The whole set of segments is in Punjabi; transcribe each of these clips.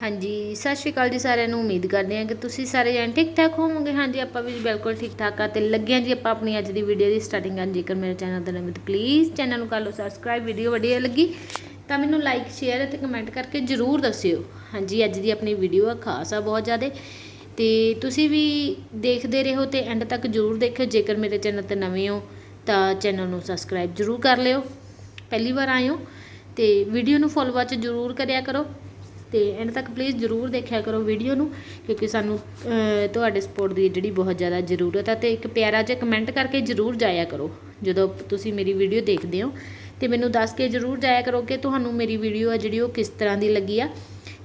ਹਾਂਜੀ, ਸਤਿ ਸ਼੍ਰੀ ਅਕਾਲ ਜੀ ਸਾਰਿਆਂ ਨੂੰ, ਉਮੀਦ ਕਰਦੇ ਹਾਂ ਕਿ ਤੁਸੀਂ ਸਾਰੇ ਜਣ ਠੀਕ ਠਾਕ ਹੋਵੋਗੇ। ਹਾਂਜੀ, ਆਪਾਂ ਵੀ ਬਿਲਕੁਲ ਠੀਕ ਠਾਕ ਆ ਤੇ ਲੱਗਿਆ ਜੀ ਆਪਾਂ ਆਪਣੀ ਅੱਜ ਦੀ ਵੀਡੀਓ ਦੀ ਸਟਾਰਟਿੰਗ ਕਰਨ ਜੇਕਰ ਮੇਰੇ ਚੈਨਲ ਤੇ ਨਵੇਂ ਤਾਂ ਪਲੀਜ਼ ਚੈਨਲ ਨੂੰ ਕਰ ਲਓ ਸਬਸਕ੍ਰਾਈਬ ਵੀਡੀਓ ਵਧੀਆ ਲੱਗੀ ਤਾਂ ਮੈਨੂੰ ਲਾਈਕ ਸ਼ੇਅਰ ਅਤੇ ਕਮੈਂਟ ਕਰਕੇ ਜਰੂਰ ਦੱਸਿਓ। ਹਾਂਜੀ, ਅੱਜ ਦੀ ਆਪਣੀ ਵੀਡੀਓ ਆ, ਖਾਸ ਆ ਬਹੁਤ ਜ਼ਿਆਦਾ। ਤੇ ਤੁਸੀਂ ਵੀ ਦੇਖਦੇ ਰਹੋ ਤੇ ਐਂਡ ਤੱਕ ਜਰੂਰ ਦੇਖਿਓ। ਜੇਕਰ ਮੇਰੇ ਚੈਨਲ ਤੇ ਨਵੇਂ ਹੋ ਤਾਂ ਚੈਨਲ ਨੂੰ ਸਬਸਕ੍ਰਾਈਬ ਜਰੂਰ ਕਰ ਲਿਓ। ਪਹਿਲੀ ਵਾਰ ਆਏ ਹੋ ਤੇ ਵੀਡੀਓ ਨੂੰ ਫੋਲੋ ਵਾਚ ਜਰੂਰ ਕਰਿਆ ਕਰੋ। ਤੇ ਐਂਡ ਤੱਕ ਪਲੀਜ਼ ਜਰੂਰ ਦੇਖਿਆ ਕਰੋ ਵੀਡੀਓ ਨੂੰ, ਕਿਉਂਕਿ ਸਾਨੂੰ ਤੁਹਾਡੇ ਸਪੋਰਟ ਦੀ ਜਿਹੜੀ ਬਹੁਤ ਜ਼ਿਆਦਾ ਜ਼ਰੂਰਤ ਹੈ ਤੇ ਇੱਕ ਪਿਆਰਾ ਜਿਹਾ ਕਮੈਂਟ ਕਰਕੇ ਜਰੂਰ ਜਾਇਆ ਕਰੋ, ਜਦੋਂ ਤੁਸੀਂ ਮੇਰੀ ਵੀਡੀਓ ਦੇਖਦੇ ਹੋ। ਤੇ ਮੈਨੂੰ ਦੱਸ ਕੇ ਜਰੂਰ ਜਾਇਆ ਕਰੋ ਕਿ ਤੁਹਾਨੂੰ ਮੇਰੀ ਵੀਡੀਓ ਆ ਜਿਹੜੀ ਉਹ ਕਿਸ ਤਰ੍ਹਾਂ ਦੀ ਲੱਗੀ ਆ।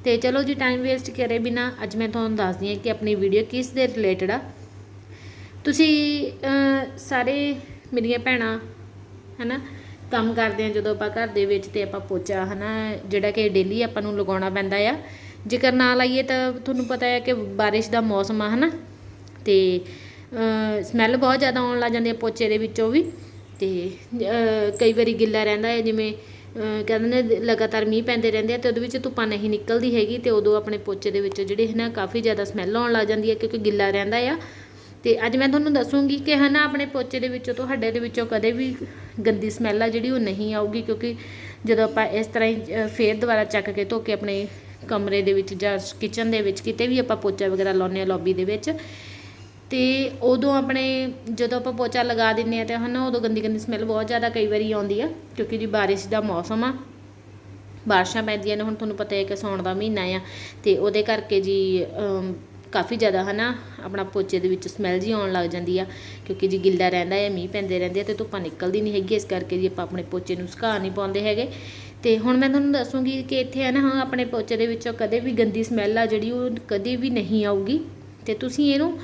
ਤੇ ਚਲੋ ਜੀ ਟਾਈਮ ਵੇਸਟ ਕਰੇ ਬਿਨਾ, ਅੱਜ ਮੈਂ ਤੁਹਾਨੂੰ ਦੱਸਦੀ ਹਾਂ ਕਿ ਆਪਣੀ ਵੀਡੀਓ ਕਿਸ ਦੇ ਰਿਲੇਟਡ ਆ। ਤੁਸੀਂ ਸਾਰੇ ਮੇਰੀਆਂ ਭੈਣਾਂ, ਹਨਾ ਕੰਮ ਕਰਦੇ ਆ, ਜਦੋਂ ਆਪਾਂ ਘਰ ਦੇ ਵਿੱਚ ਤੇ ਆਪਾਂ ਪੋਚਾ, ਹਨਾ, ਜਿਹੜਾ ਕਿ ਡੇਲੀ ਆਪਾਂ ਨੂੰ ਲਗਾਉਣਾ ਪੈਂਦਾ ਆ। ਜੇਕਰ ਨਾ ਲਾਈਏ ਤਾਂ ਤੁਹਾਨੂੰ ਪਤਾ ਹੈ ਕਿ ਬਾਰਿਸ਼ ਦਾ ਮੌਸਮ ਆ, ਹਨਾ। ਤੇ ਸਮੈਲ ਬਹੁਤ ਜ਼ਿਆਦਾ ਆਉਣ ਲੱਗ ਜਾਂਦੀ ਹੈ ਪੋਚੇ ਦੇ ਵਿੱਚੋਂ ਵੀ। ਤੇ ਕਈ ਵਾਰੀ ਗਿੱਲਾ ਰਹਿੰਦਾ ਹੈ, ਜਿਵੇਂ ਕਹਿੰਦੇ ਨੇ ਲਗਾਤਾਰ ਮੀਂਹ ਪੈਂਦੇ ਰਹਿੰਦੇ ਆ ਤੇ ਉਹਦੇ ਵਿੱਚ ਧੁੱਪਾਂ ਨਹੀਂ ਨਿਕਲਦੀ ਹੈਗੀ ਤੇ ਉਦੋਂ ਆਪਣੇ ਪੋਚੇ ਦੇ ਵਿੱਚੋਂ ਜਿਹੜੇ ਹੈ ਨਾ ਕਾਫੀ ਜ਼ਿਆਦਾ ਸਮੈਲ ਆਉਣ ਲੱਗ ਜਾਂਦੀ ਹੈ ਕਿਉਂਕਿ ਗਿੱਲਾ ਰਹਿੰਦਾ ਆ। ਤੇ ਅੱਜ ਮੈਂ ਤੁਹਾਨੂੰ ਦੱਸੂੰਗੀ ਕਿ ਹਨਾ ਆਪਣੇ ਪੋਚੇ ਦੇ ਵਿੱਚੋਂ ਤੁਹਾਡੇ ਦੇ ਵਿੱਚੋਂ ਕਦੇ ਵੀ ਗੰਦੀ ਸਮੈਲ ਆ ਜਿਹੜੀ ਉਹ ਨਹੀਂ ਆਊਗੀ ਕਿਉਂਕਿ ਜਦੋਂ ਆਪਾਂ ਇਸ ਤਰ੍ਹਾਂ ਹੀ ਅ, ਫੇਰ ਦੁਬਾਰਾ ਚੱਕ ਕੇ ਧੋ ਕੇ ਆਪਣੇ ਕਮਰੇ ਦੇ ਵਿੱਚ ਜਾਂ ਕਿਚਨ ਦੇ ਵਿੱਚ ਕਿਤੇ ਵੀ ਆਪਾਂ ਪੋਚਾ ਵਗੈਰਾ ਲਾਉਂਦੇ ਆ ਲੌਬੀ ਦੇ ਵਿੱਚ ਤੇ ਉਦੋਂ ਆਪਣੇ ਜਦੋਂ ਆਪਾਂ ਪੋਚਾ ਲਗਾ ਦਿੰਨੇ ਆ ਤੇ ਹਨਾ ਉਦੋਂ ਗੰਦੀ ਗੰਦੀ ਸਮੈਲ ਬਹੁਤ ਜ਼ਿਆਦਾ ਕਈ ਵਾਰੀ ਆਉਂਦੀ ਆ ਕਿਉਂਕਿ ਜੀ ਬਾਰਿਸ਼ ਦਾ ਮੌਸਮ ਆ ਬਾਰਿਸ਼ਾਂ ਪੈਂਦੀਆਂ ਨੇ ਹੁਣ ਤੁਹਾਨੂੰ ਪਤਾ ਹੈ ਕਿ ਸਾਉਣ ਦਾ ਮਹੀਨਾ ਆ ਤੇ ਉਹਦੇ ਕਰਕੇ ਜੀ ਕਾਫੀ ਜ਼ਿਆਦਾ ਹਨਾ ਆਪਣਾ ਪੋਚੇ ਦੇ ਵਿੱਚ ਸਮੈਲ ਜੀ ਆਉਣ ਲੱਗ ਜਾਂਦੀ ਆ, ਕਿਉਂਕਿ ਜੀ ਗਿੱਲਾ ਰਹਿੰਦਾ ਹੈ, ਮੀਂਹ ਪੈਂਦੇ ਰਹਿੰਦੇ ਆ ਤੇ ਧੁੱਪਾਂ ਨਿਕਲਦੀ ਨਹੀਂ ਹੈਗੀ, ਇਸ ਕਰਕੇ ਜੀ ਆਪਾਂ ਆਪਣੇ ਪੋਚੇ ਨੂੰ ਸੁਕਾ ਨਹੀਂ ਪਾਉਂਦੇ ਹੈਗੇ। ਤੇ ਹੁਣ ਮੈਂ ਤੁਹਾਨੂੰ ਦੱਸੂਗੀ ਕਿ ਇੱਥੇ ਹੈ ਨਾ, ਹਾਂ, ਆਪਣੇ ਪੋਚੇ ਦੇ ਵਿੱਚੋਂ ਕਦੇ ਵੀ ਗੰਦੀ ਸਮੈਲ ਆ ਜਿਹੜੀ ਉਹ ਕਦੇ ਵੀ ਨਹੀਂ ਆਊਗੀ। ਤੇ ਤੁਸੀਂ ਇਹਨੂੰ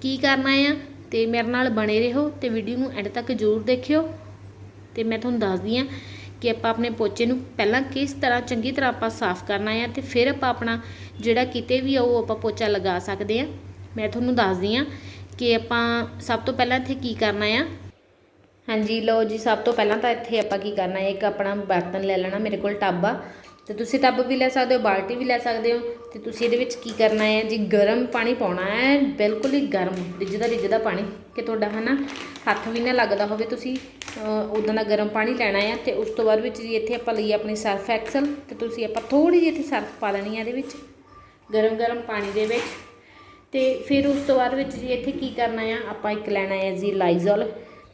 ਕੀ ਕਰਨਾ ਆ, ਤੇ ਮੇਰੇ ਨਾਲ ਬਣੇ ਰਹੋ ਤੇ ਵੀਡੀਓ ਨੂੰ ਐਂਡ ਤੱਕ ਜ਼ਰੂਰ ਦੇਖਿਓ। ਤੇ ਮੈਂ ਤੁਹਾਨੂੰ ਦੱਸਦੀ ਆ ਕਿ ਆਪਾਂ ਆਪਣੇ ਪੋਚੇ ਨੂੰ ਪਹਿਲਾਂ ਕਿਸ ਤਰ੍ਹਾਂ ਚੰਗੀ ਤਰ੍ਹਾਂ ਆਪਾਂ ਸਾਫ਼ ਕਰਨਾ ਆ ਤੇ ਫਿਰ ਆਪਾਂ ਆਪਣਾ ਜਿਹੜਾ ਕਿਤੇ ਵੀ ਆ ਉਹ ਆਪਾਂ ਪੋਚਾ ਲਗਾ ਸਕਦੇ ਆ। ਮੈਂ ਤੁਹਾਨੂੰ ਦੱਸਦੀ ਆ ਕਿ ਆਪਾਂ ਸਭ ਤੋਂ ਪਹਿਲਾਂ ਇੱਥੇ ਕੀ ਕਰਨਾ ਆ? ਹਾਂਜੀ, ਲਓ ਜੀ, ਸਭ ਤੋਂ ਪਹਿਲਾਂ ਤਾਂ ਇੱਥੇ ਆਪਾਂ ਕੀ ਕਰਨਾ ਹੈ ਇੱਕ ਆਪਣਾ ਬਰਤਨ ਲੈ ਲੈਣਾ ਮੇਰੇ ਕੋਲ ਟੱਬ ਆ। ਤੇ ਤੁਸੀਂ ਟੱਬ ਵੀ ਲੈ ਸਕਦੇ ਹੋ, ਬਾਲਟੀ ਵੀ ਲੈ ਸਕਦੇ ਹੋ। ਤੇ ਤੁਸੀਂ ਇਹਦੇ ਵਿੱਚ ਕੀ ਕਰਨਾ ਹੈ ਜੀ? ਗਰਮ ਪਾਣੀ ਪਾਉਣਾ ਹੈ, ਬਿਲਕੁਲ ਹੀ ਗਰਮ ਰਿੱਝਦਾ ਰਿੱਝਦਾ ਪਾਣੀ ਕਿ ਤੁਹਾਡਾ, ਹਨਾ? ਹੱਥ ਵੀ ਨਾ ਲੱਗਦਾ ਹੋਵੇ, ਤੁਸੀਂ ਉਦਾਂ ਦਾ ਗਰਮ ਪਾਣੀ ਲੈਣਾ ਆ ਤੇ ਉਸ ਤੋਂ ਬਾਅਦ ਵਿੱਚ ਜੀ ਇੱਥੇ ਆਪਾਂ ਲਈ ਆਪਣੀ ਸਰਫ ਐਕਸਲ ਤੇ ਤੁਸੀਂ ਆਪਾਂ ਥੋੜੀ ਜਿਹੀ ਇੱਥੇ ਸਰਫ ਪਾ ਲੈਣੀ ਆ ਇਹਦੇ ਵਿੱਚ, ਗਰਮ ਗਰਮ ਪਾਣੀ ਦੇ ਵਿੱਚ। ਤੇ ਫਿਰ ਉਸ ਤੋਂ ਬਾਅਦ ਵਿੱਚ ਜੀ ਇੱਥੇ ਕੀ ਕਰਨਾ ਆ, ਆਪਾਂ ਇੱਕ ਲੈਣਾ ਹੈ ਜੀ ਲਾਈਜ਼ੋਲ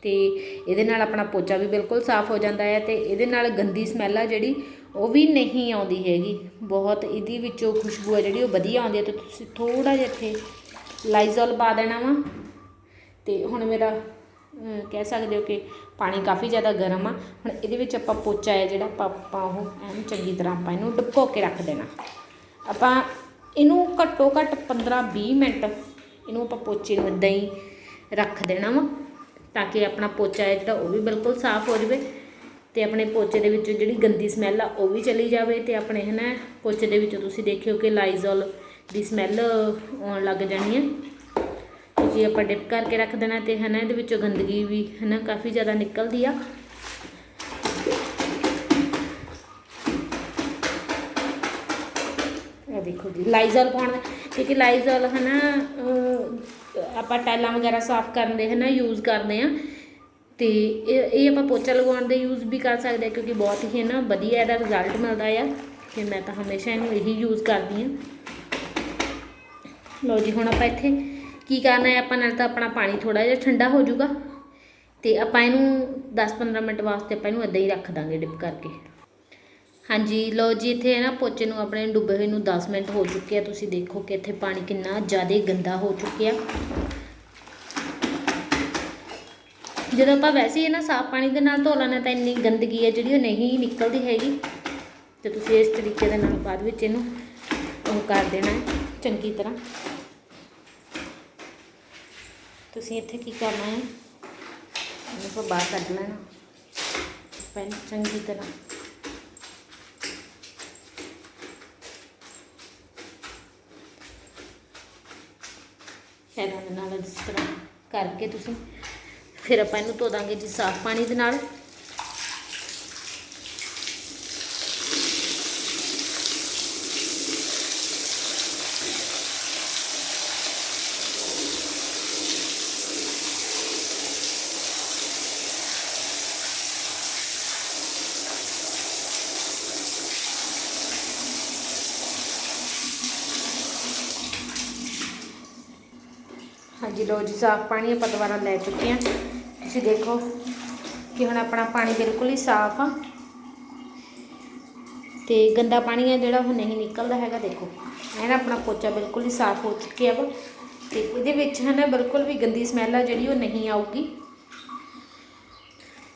ਤੇ ਇਹਦੇ ਨਾਲ ਆਪਣਾ ਪੋਚਾ ਵੀ ਬਿਲਕੁਲ ਸਾਫ਼ ਹੋ ਜਾਂਦਾ ਹੈ ਤੇ ਇਹਦੇ ਨਾਲ ਗੰਦੀ ਸਮੈਲ ਆ ਜਿਹੜੀ, ਉਹ ਵੀ ਨਹੀਂ ਆਉਂਦੀ ਹੈਗੀ। ਬਹੁਤ ਇਹਦੀ ਵਿੱਚੋਂ ਖੁਸ਼ਬੂ ਆ ਜਿਹੜੀ, ਉਹ ਵਧੀਆ ਆਉਂਦੀ ਹੈ ਤੇ ਤੁਸੀਂ ਥੋੜਾ ਜਿਹਾ ਇੱਥੇ ਲਾਈਜ਼ੋਲ ਪਾ ਦੇਣਾ ਵਾ। ਤੇ ਹੁਣ ਮੇਰਾ ਕਹਿ ਸਕਦੇ ਹੋ ਕਿ ਪਾਣੀ ਕਾਫੀ ਜ਼ਿਆਦਾ ਗਰਮ ਆ। ਹੁਣ ਇਹਦੇ ਵਿੱਚ ਆਪਾਂ ਪੋਚਾ ਹੈ ਜਿਹੜਾ, ਆਪਾਂ ਆਪਾਂ ਉਹ ਐਨ ਚੰਗੀ ਤਰ੍ਹਾਂ ਆਪਾਂ ਇਹਨੂੰ ਡੁਬੋ ਕੇ ਰੱਖ ਦੇਣਾ। ਆਪਾਂ ਇਹਨੂੰ ਘੱਟੋ ਘੱਟ 15-20 ਮਿੰਟ ਇਹਨੂੰ ਆਪਾਂ ਪੋਚੇ ਨੂੰ ਇਦਾਂ ਹੀ ਰੱਖ ਦੇਣਾ ਵਾ, ਤਾਂ ਕਿ ਆਪਣਾ ਪੋਚਾ ਹੈ ਜਿਹੜਾ ਉਹ ਵੀ ਬਿਲਕੁਲ ਸਾਫ਼ ਹੋ ਜਾਵੇ ਤੇ ਆਪਣੇ ਪੋਚੇ ਦੇ ਵਿੱਚੋਂ ਜਿਹੜੀ ਗੰਦੀ ਸਮੈਲ ਆ ਉਹ ਵੀ ਚਲੀ ਜਾਵੇ ਤੇ ਆਪਣੇ ਹਨਾ ਪੋਚੇ ਦੇ ਵਿੱਚੋਂ ਤੁਸੀਂ ਦੇਖਿਓ ਕਿ ਲਾਈਜ਼ੋਲ ਦੀ ਸਮੈਲ ਆਉਣ ਲੱਗ ਜਾਣੀ ਹੈ। ਜੇ ਆਪਾਂ ਡਿਪ ਕਰਕੇ ਰੱਖ ਦੇਣਾ ਤੇ ਹਨਾ ਇਹਦੇ ਵਿੱਚੋਂ ਗੰਦਗੀ ਵੀ ਹਨਾ ਕਾਫੀ ਜ਼ਿਆਦਾ ਨਿਕਲਦੀ ਆ। ਇਹ ਦੇਖੋ ਜੀ ਲਾਈਜ਼ਲ ਪਾਉਣਾ ਕਿਉਂਕਿ ਲਾਈਜ਼ਲ ਹਨਾ ਅਹ, ਆਪਾਂ ਟਾਈਲਾਂ ਵਗੈਰਾ ਸਾਫ਼ ਕਰਨ ਦੇ ਹਨਾ ਯੂਜ਼ ਕਰਦੇ ਆ। ਤੇ ਇਹ ਇਹ ਆਪਾਂ ਪੋਚਾ ਲਗਾਉਣ ਦੇ ਯੂਜ਼ ਵੀ ਕਰ ਸਕਦੇ ਆ ਕਿਉਂਕਿ ਬਹੁਤ ਹੀ ਨਾ ਵਧੀਆ ਇਹਦਾ ਰਿਜ਼ਲਟ ਮਿਲਦਾ ਆ। ਤੇ ਮੈਂ ਤਾਂ ਹਮੇਸ਼ਾ ਇਹਨੂੰ ਇਹੀ ਯੂਜ਼ ਕਰਦੀ ਆ। ਲਓ ਜੀ ਹੁਣ ਆਪਾਂ ਇੱਥੇ ਕੀ ਕਰਨਾ ਹੈ? ਆਪਾਂ ਨਾਲ ਤਾਂ ਆਪਣਾ ਪਾਣੀ ਥੋੜਾ ਜਿਹਾ ਠੰਡਾ ਹੋ ਜਾਊਗਾ। ਤੇ ਆਪਾਂ ਇਹਨੂੰ 10-15 ਮਿੰਟ ਵਾਸਤੇ ਆਪਾਂ ਇਹਨੂੰ ਇਦਾਂ ਹੀ ਰੱਖ ਦਾਂਗੇ ਡਿਪ ਕਰਕੇ। ਹਾਂਜੀ, ਲਓ ਜੀ, ਇੱਥੇ ਹੈ ਨਾ ਪੋਚੇ ਨੂੰ ਆਪਣੇ ਡੁੱਬੇ ਹੋਏ ਨੂੰ 10 ਮਿੰਟ ਹੋ ਚੁੱਕੇ ਆ। ਤੁਸੀਂ ਦੇਖੋ ਕਿ ਇੱਥੇ ਪਾਣੀ ਕਿੰਨਾ ਜ਼ਿਆਦਾ ਗੰਦਾ ਹੋ ਚੁੱਕਿਆ। ਜਦੋਂ ਆਪਾਂ ਵੈਸੇ ਹੀ ਨਾ ਸਾਫ਼ ਪਾਣੀ ਦੇ ਨਾਲ ਧੋ ਲੈਣਾ ਤਾਂ ਇੰਨੀ ਗੰਦਗੀ ਹੈ ਜਿਹੜੀ ਉਹ ਨਹੀਂ ਨਿਕਲਦੀ ਹੈਗੀ। ਤੇ ਤੁਸੀਂ ਇਸ ਤਰੀਕੇ ਦੇ ਨਾਲ ਬਾਅਦ ਵਿੱਚ ਇਹਨੂੰ ਉਹ ਕਰ ਦੇਣਾ ਚੰਗੀ ਤਰ੍ਹਾਂ। ਤੁਸੀਂ ਇੱਥੇ ਕੀ ਕਰਨਾ ਹੈ? ਇਹਨੂੰ ਬਾਹਰ ਕੱਢ ਲੈਣਾ। ਪੈਨ ਚੰਗੀ ਤਰ੍ਹਾਂ। ਪੈਰਾਂ ਦੇ ਨਾਲ ਜਿਸ ਤਰ੍ਹਾਂ ਕਰਕੇ ਤੁਸੀਂ, ਫਿਰ ਆਪਾਂ ਇਹਨੂੰ ਧੋ ਦਾਂਗੇ ਜੀ ਸਾਫ਼ ਪਾਣੀ ਦੇ ਨਾਲ। ਹਾਂਜੀ ਲੋ ਜੀ, ਸਾਫ਼ ਪਾਣੀ ਆਪਾਂ ਦੁਬਾਰਾ ਲੈ ਚੁੱਕੇ ਹਾਂ। ਤੁਸੀਂ ਦੇਖੋ ਕਿ ਹੁਣ ਆਪਣਾ ਪਾਣੀ ਬਿਲਕੁਲ ਹੀ ਸਾਫ਼ ਆ। ਤੇ ਗੰਦਾ ਪਾਣੀ ਹੈ ਜਿਹੜਾ, ਉਹ ਨਹੀਂ ਨਿਕਲਦਾ ਹੈਗਾ, ਦੇਖੋ। ਇਹ ਨਾ ਆਪਣਾ ਪੋਚਾ ਬਿਲਕੁਲ ਹੀ ਸਾਫ਼ ਹੋ ਚੁੱਕਿਆ ਵਾ। ਤੇ ਇਹਦੇ ਵਿੱਚ ਹੈ ਨਾ, ਬਿਲਕੁਲ ਵੀ ਗੰਦੀ ਸਮੈਲ ਆ ਜਿਹੜੀ, ਉਹ ਨਹੀਂ ਆਊਗੀ।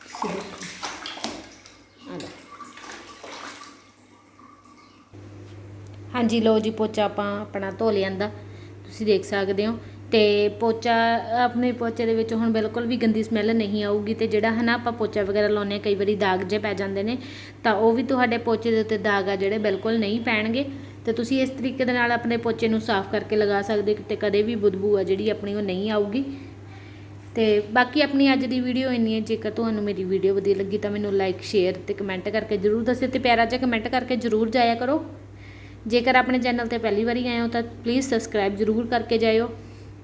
ਤੁਸੀਂ ਲਓ। ਹਾਂਜੀ ਲੋ ਜੀ, ਪੋਚਾ ਆਪਾਂ ਆਪਣਾ ਧੋ ਲਿਆਂਦਾ। ਤੁਸੀਂ ਦੇਖ ਸਕਦੇ ਹੋ। ਅਤੇ ਪੋਚਾ, ਆਪਣੇ ਪੋਚੇ ਦੇ ਵਿੱਚ ਹੁਣ ਬਿਲਕੁਲ ਵੀ ਗੰਦੀ ਸਮੈਲ ਨਹੀਂ ਆਊਗੀ ਅਤੇ ਜਿਹੜਾ ਹੈ ਨਾ ਆਪਾਂ ਪੋਚਾ ਵਗੈਰਾ ਲਾਉਂਦੇ ਹਾਂ, ਕਈ ਵਾਰੀ ਦਾਗ ਜਿਹੇ ਪੈ ਜਾਂਦੇ ਨੇ, ਤਾਂ ਉਹ ਵੀ ਤੁਹਾਡੇ ਪੋਚੇ ਦੇ ਉੱਤੇ ਦਾਗ ਆ ਜਿਹੜੇ ਬਿਲਕੁਲ ਨਹੀਂ ਪੈਣਗੇ। ਅਤੇ ਤੁਸੀਂ ਇਸ ਤਰੀਕੇ ਦੇ ਨਾਲ ਆਪਣੇ ਪੋਚੇ ਨੂੰ ਸਾਫ਼ ਕਰਕੇ ਲਗਾ ਸਕਦੇ ਹੋ ਤੇ ਕਦੇ ਵੀ ਬਦਬੂ ਆ ਜਿਹੜੀ ਆਪਣੀ ਉਹ ਨਹੀਂ ਆਊਗੀ। ਅਤੇ ਬਾਕੀ ਆਪਣੀ ਅੱਜ ਦੀ ਵੀਡੀਓ ਇੰਨੀ ਹੈ, ਜੇਕਰ ਤੁਹਾਨੂੰ ਮੇਰੀ ਵੀਡੀਓ ਵਧੀਆ ਲੱਗੀ ਤਾਂ ਮੈਨੂੰ ਲਾਈਕ ਸ਼ੇਅਰ ਅਤੇ ਕਮੈਂਟ ਕਰਕੇ ਜਰੂਰ ਦੱਸਿਓ ਅਤੇ ਪਿਆਰਾ ਜਿਹਾ ਕਮੈਂਟ ਕਰਕੇ ਜਰੂਰ ਜਾਇਆ ਕਰੋ। ਜੇਕਰ ਆਪਣੇ ਚੈਨਲ ਤੇ ਪਹਿਲੀ ਵਾਰੀ ਆਏ ਹੋ ਤਾਂ ਪਲੀਜ਼ ਸਬਸਕ੍ਰਾਈਬ ਜਰੂਰ ਕਰਕੇ ਜਾਇਓ।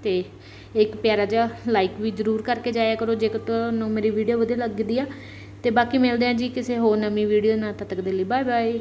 ਅਤੇ ਇੱਕ ਪਿਆਰਾ ਜਿਹਾ ਲਾਈਕ ਵੀ ਜਰੂਰ ਕਰਕੇ ਜਾਇਆ ਕਰੋ, ਜੇਕਰ ਤੁਹਾਨੂੰ ਮੇਰੀ ਵੀਡੀਓ ਵਧੀਆ ਲੱਗਦੀ ਆ। ਅਤੇ ਬਾਕੀ ਮਿਲਦੇ ਹਾਂ ਜੀ ਕਿਸੇ ਹੋਰ ਨਵੀਂ ਵੀਡੀਓ ਨਾਲ, ਤਦ ਤੱਕ ਦੇ ਲਈ ਬਾਏ ਬਾਏ